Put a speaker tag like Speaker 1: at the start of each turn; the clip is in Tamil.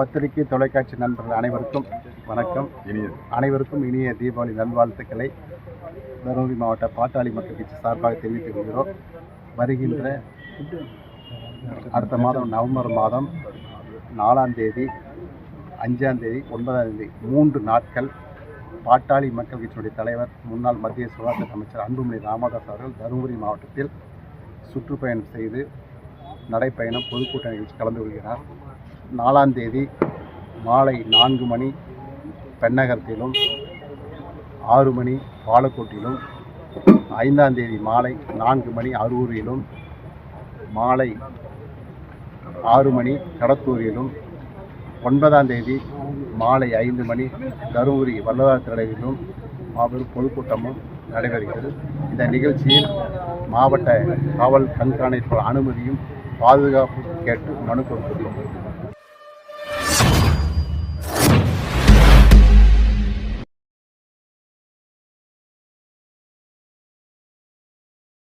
Speaker 1: பத்திரிகை தொலைக்காட்சி நண்பர்கள் அனைவருக்கும் வணக்கம்.
Speaker 2: இனிய
Speaker 1: அனைவருக்கும் இனிய தீபாவளி நல்வாழ்த்துக்களை தருமபுரி மாவட்ட பாட்டாளி மக்கள் கட்சி சார்பாக தெரிவித்துக் கொள்கிறோம். வருகின்ற அடுத்த மாதம் நவம்பர் மாதம் நாலாம் தேதி அஞ்சாம் தேதி ஒன்பதாம் தேதி மூன்று நாட்கள் பாட்டாளி மக்கள் கட்சியுடைய தலைவர் முன்னாள் மத்திய சுகாதார அமைச்சர் அன்புமணி ராமதாஸ் அவர்கள் தருமபுரி மாவட்டத்தில் சுற்றுப்பயணம் செய்து நடைப்பயணம் பொதுக்கூட்ட நிகழ்ச்சி கலந்து கொள்கிறார். நாலாம் தேதி மாலை நான்கு மணி பெண்ணகரத்திலும் ஆறு மணி பாலக்கோட்டிலும் ஐந்தாம் தேதி மாலை நான்கு மணி அரூரிலும் மாலை ஆறு மணி கடத்தூரிலும் ஒன்பதாம் தேதி மாலை ஐந்து மணி தருமபுரி வல்லதார் திடலிலும் மாபெரும் பொதுக்கூட்டமும் நடைபெறுகிறது. இந்த நிகழ்ச்சியில் மாவட்ட காவல் கண்காணிப்பு அனுமதியும் பாதுகாப்பு கேட்டு மனு கொடுத்துள்ளோம்.